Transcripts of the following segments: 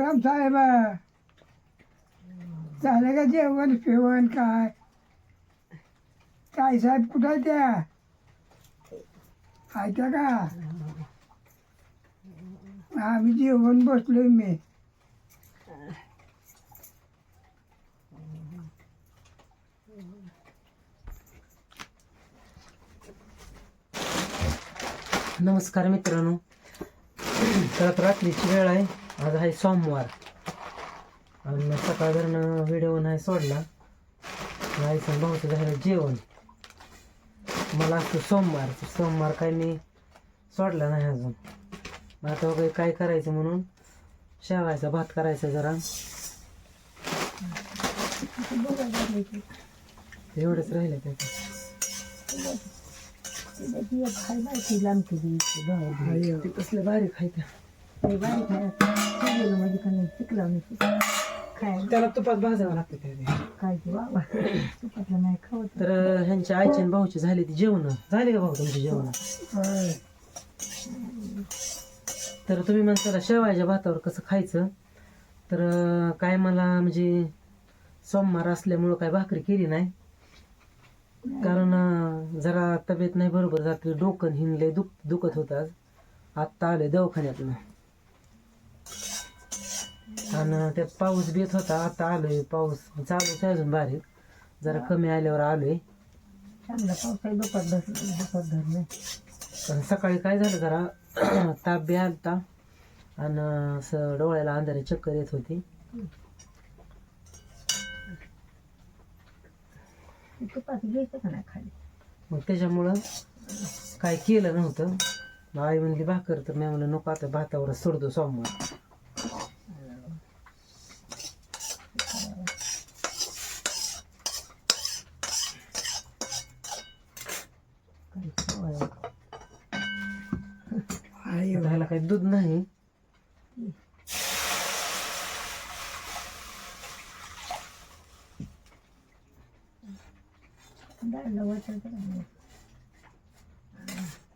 राम साहेब झालं का जेवण फेवण काय? काय साहेब कुठं आहे त्या? आहे त्या का? आम्ही जेवण बसलोय मी. नमस्कार मित्रांनो. तर रात्रीची वेळ आहे. आज आहे सोमवार आणि सकाळधरण व्हिडिओ नाही सोडला आईचं भाऊचं झालं जेवण मला असतो सोमवार सोमवार काय मी सोडला नाही अजून आता वगैरे काय करायचं म्हणून शेवायचा भात करायचा जरा एवढंच राहिलं त्याचं ते कसलं बारीक आहे त्या त्याला तुपात भाजावं लागतं काय ते. तर ह्यांच्या आईचे आणि भाऊचे झाले ती जेवण. झाले का भाऊ तुमचे जेवण? होय. तर तुम्ही म्हणता शेवायच्या भातावर कसं खायचं? तर अं, काय मला म्हणजे सोमवार असल्यामुळं काय भाकरी केली नाही. कारण अं, जरा तब्येत नाही बरोबर रात्री डोकं हिंडले दुख दुखत होतं आज. आत्ता आले दवाखान्यातनं. आणि त्यात पाऊस बेत होता आता आलोय. पाऊस चालूच आहे अजून बारीक. जरा कमी आल्यावर आलोय. पण सकाळी काय झालं जरा ताप बी आलता आणि असं डोळ्याला अंधारे चक्कर येत होती. मग त्याच्यामुळं काय केलं नव्हतं. मग आई म्हणली भाकर तर मी म्हणलं नको आता भातावर सोडतो सोमवार आहे आता ह्याला काही दूध नाही.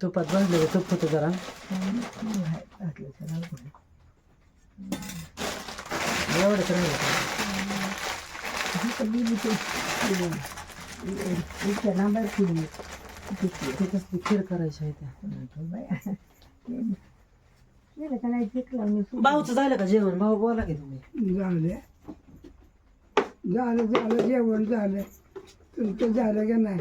तुपात भाजलेलं तूप होतं जरा. एवढंच राहिलं ते कसली खीर करायची आहे त्या? भाऊचं झालं का जेवण? भाऊ बोला की तुम्ही. झाले. झालं झालं जेवण झालं. तुमचं झालं का नाही?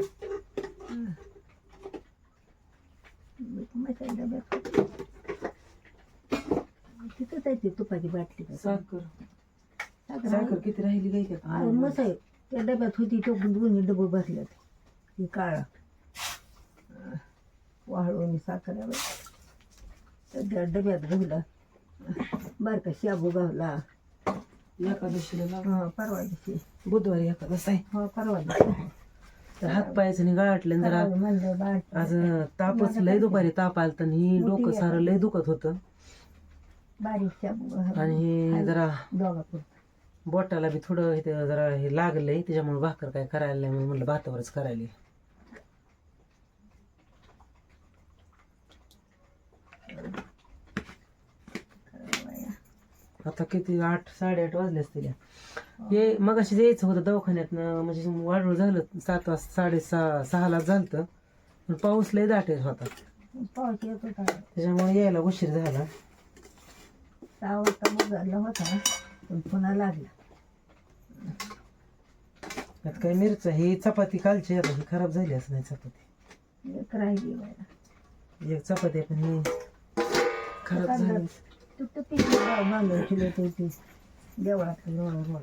तिथंच आहे ते तुपाची बाटली साखर. साखर साखर किती राहिली काय का मस्त आहे. त्या डब्यात होती तो दोन्ही डबं भरल्यात ही काळा. वाळवणी साखर डब्यात घाला बारका शाबू गावला एकादशीला लाव. हा परवा दिवशी बुधवारी एकादश आहे. हा परवा दिवशी तर हात पायाचं नि गाठलं आणि जरा म्हणलं बाळ आज तापच लय दुपारी ताप आलता आणि ही डोकं सारं लय दुखत होतं. बारीक शाबू आणि हे जरा दोघापूर बोटाला बी थोडं इथे जरा हे लागलंय त्याच्यामुळे भाकर काय करायला नाही म्हणून म्हणलं भातावरच करायला. आता किती? आठ साडेआठ वाजले असतील हे मग अशी यायचं होतं दवाखान्यातनं म्हणजे वाढवून झालं सात वाजता साडेसहा सहाला झालं पण पाऊस लय होता. पाऊस येत होता. त्याच्यामुळे यायला उशीर झाला. सहा वाजता उघडला होता पण पुन्हा लागला. त्यात काय मिरचं? ही चपाती कालची आता ही खराब झाली असं नाही चपाती. एक राहिली एक चपाती पण ही खराब झाली. तू तर पिशवी गाव बांधून ठेवलं ते ते देवळात रोड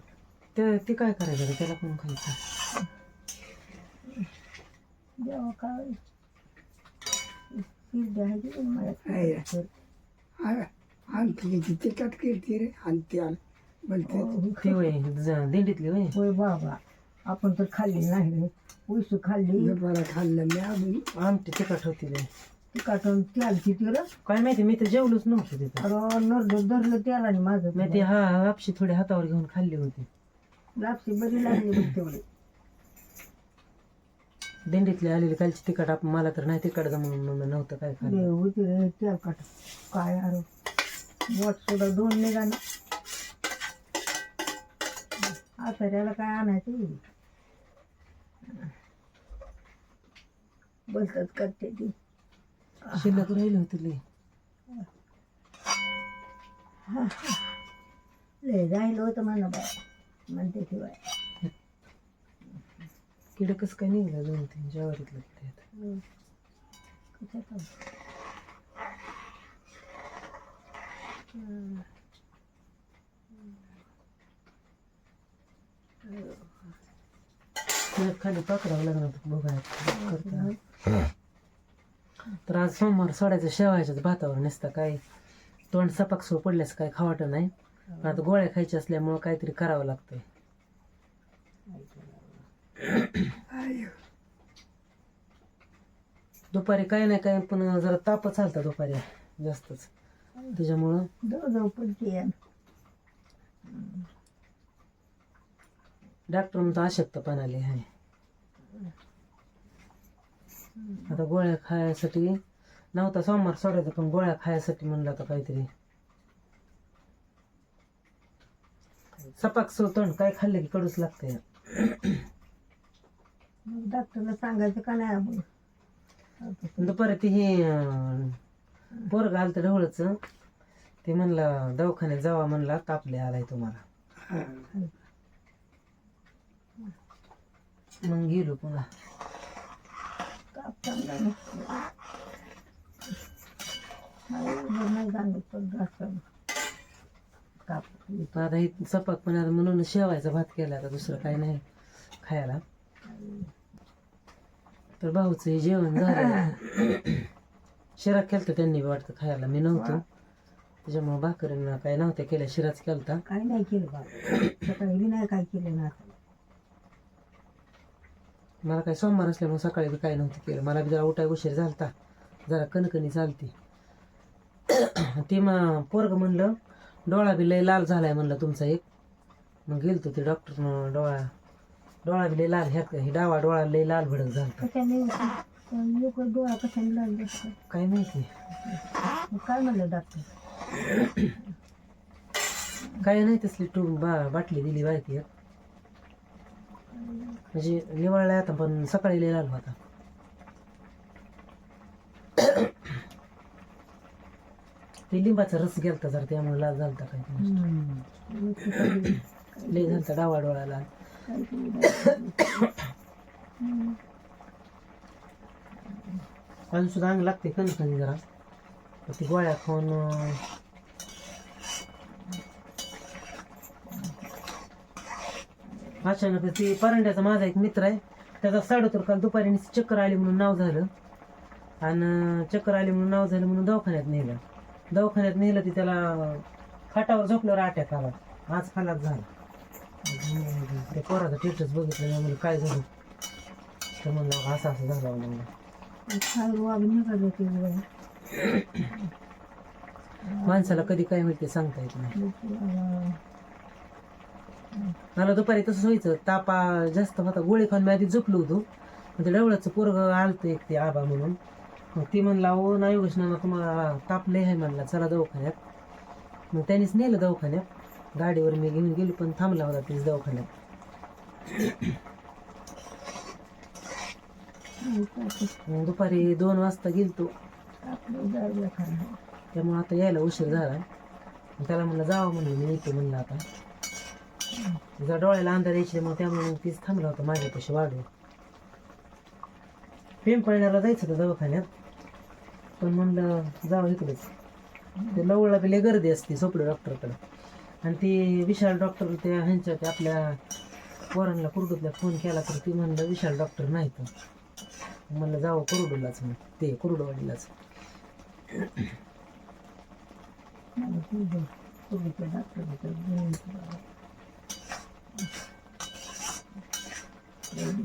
ते ते काय करायचं रे? त्याला कोण खायचं देवा काय शिरडी आहे की मला आहे. आ- आणखी किती तिकट केली रे आणते आण बोलते ती वय ज- दिंडीतली वय होय बाबा आपण तर खाल्ली नाही रे उस खाल्ली मला खाल्लं मी अजून आमटी तिखट होती लय. तिकाटून त्याला किती र? काय माहिती मी तर जेवलोच नव्हतं तिथं. अरे नरड धरलं त्याला आणि माझं मी ती हा आपशी थोडी हातावर घेऊन खाल्ली होती. लापशी बरी लागली बघ तेवढी. दिंडीतली आलेली कालची तिखट आप मला तर नाही तिखट जमून नव्हतं काय खाल्लं. लय होती रे तेल काट. काय अरे बोट सुद्धा दोन निघालं. आचार्याला काय आणायचं बोलतात करते ती? शिल्लक राहिलं होतं लय. लय राहिलं होतं म्हणा बाय म्हणते ती बाय किडं कसं काय निघलं दोन तीन कशात त्यात खाली पकडावं लागणार बघायला. करता. तर आज सोमवार सोडायचं शेवायच्याच भातावर नसतं काय तोंड सपाक सो पडल्यास काय खावाट नाही. पण आता गोळ्या खायच्या असल्यामुळं काहीतरी करावं लागतंय. दुपारी काही नाही काही पण जरा तापच आलता दुपारी जास्तच. त्याच्यामुळं डॉक्टर पडते या डॉक्टर म्हणतो अशक्तपणाले आहे आता गोळ्या खायसाठी नव्हता सोमवार सोडायचा पण गोळ्या खायसाठी म्हणलं आता काहीतरी. सपाक सो तोंड काय खाल्लं की कडूच लागतंय? मग डॉक्टरला सांगायचं का नाही आपण? दुपारी ती हे पोरग आलं तर ढवळच. ते म्हणलं दवाखान्यात जावा म्हणला तापले आलाय तुम्हाला. मग गेलो पुन्हा काप चांगला नसतो मला एवढं नाही सांगत पण जास्त काप पण आता हे सपाक पण आता म्हणून शेवायचा भात केला आता दुसरं काही नाही खायला. तर भाऊचं हे जेवण झालं शिरा केलता त्यांनी बी वाटतं खायला मी नव्हतो. त्याच्यामुळे भाकरींना काय नव्हत्या केल्या शिराच केलता. काय नाही केलं बा सकाळी बी नाही काय केलं ना मला काय सोमवार असल्यामुळे सकाळी बी काय नव्हतं केलं. मला बी जरा उठाय उशीर झालता. जरा कणकणी चालती ते मग पोरग म्हणलं डोळा बी लय लाल झालाय म्हणलं तुमचा एक. मग गेलतो ते डॉक्टर डोळा डोळा बी लय लाल ह्या हे डावा डोळा लय लाल भडक डोळा कशाने लागले काय माहिती? काय म्हणलं डॉक्टर काय नाही तसली टू बा बाटली दिली एक म्हणजे निवळलाय आता पण सकाळी लिहिला होता. ते लिंबाचा रस गेलता जरा त्यामुळे लाल झालता काय काही- लय झालता डावा डोळा लाल अजून सुद्धा अंग लागते कणकणी जरा? ती गोळ्या खाऊन अचानक ती परांड्याचा माझा एक मित्र आहे. त्याचा साडोतर काल दुपारी चक्कर आली म्हणून नाव झालं. आणि चक्कर आली म्हणून नाव झालं म्हणून दवाखान्यात नेलं. दवाखान्यात नेलं ती त्याला खाटावर झोपल्यावर अटॅक आला. आज खालाच झाला. ते पोराचा टेटस बघितलं मी म्हणलं काय झालं? तर म्हणलं असं असं झालं म्हणलं माणसाला कधी काय मिळते सांगता येत नाही. मला दुपारी तसंच व्हायचं. तापा जास्त होता. गोळी खाऊन मी आधी झोपलो होतो. मग ते डवळाचं पोरग आलतं एक ते आबा म्हणून. मग ती म्हणला ओ नाही कृष्णा तुम्हाला ताप लय आहे म्हणला चला दवाखान्यात. मग त्यांनीच नेलं दवाखान्यात. गाडीवर मी घेऊन गेलो पण थांबला होता तेच दवाखान्यात. मग दुपारी दोन वाजता गेलतो. त्यामुळे आता यायला उशीर झाला. त्याला म्हणलं जावं म्हणलं मी येतो म्हणलं आता. जरा डोळ्याला अंधार यायचे मग त्यामुळे मग तीच थांबला होता माझ्यापाशी वाढू पिंपळण्याला जायचं होतं दवाखान्यात पण म्हणलं जावं इकडेच ते लवळला बी गर्दी असते सोपडे डॉक्टरकडे आणि ती विशाल डॉक्टर त्या ह्यांच्या त्या आपल्या पोरांना कुरडूतल्या फोन केला तर ती म्हणलं विशाल डॉक्टर नाही तर म्हणलं जावं कुरडूलाच मग ते कुरडवाडीलाच डॉक्टर तुझं पूर्वीच्या डॉक्टरचं घेऊन तुला. लय बिचारी चांगली.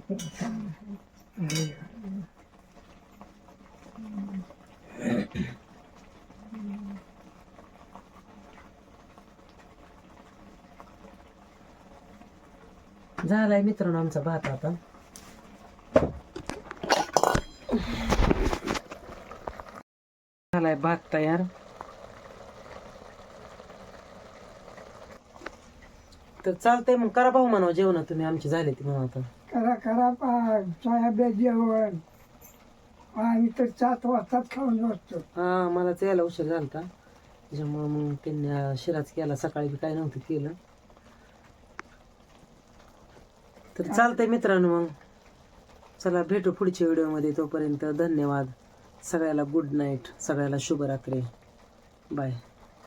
झालाय मित्रांनो आमचा भात आता. झालाय भात तयार. तर चालतंय मग करा भाऊ म्हणा जेवण तुम्ही आमची झाले ती म्हणा आता. करा करा पा सोयाबीन जेवण. आम्ही तर सात वाजताच खाऊन बसतो. हा मलाच यायला उशीर झाला होता त्याच्यामुळं मग त्यांनी शिराज शिराच केला. सकाळी बी काय नव्हतं केलं. तर चालतंय मित्रांनो मग. चला भेटू पुढच्या व्हिडिओमध्ये. तोपर्यंत धन्यवाद. सगळ्याला गुड नाईट सगळ्याला शुभरात्री. बाय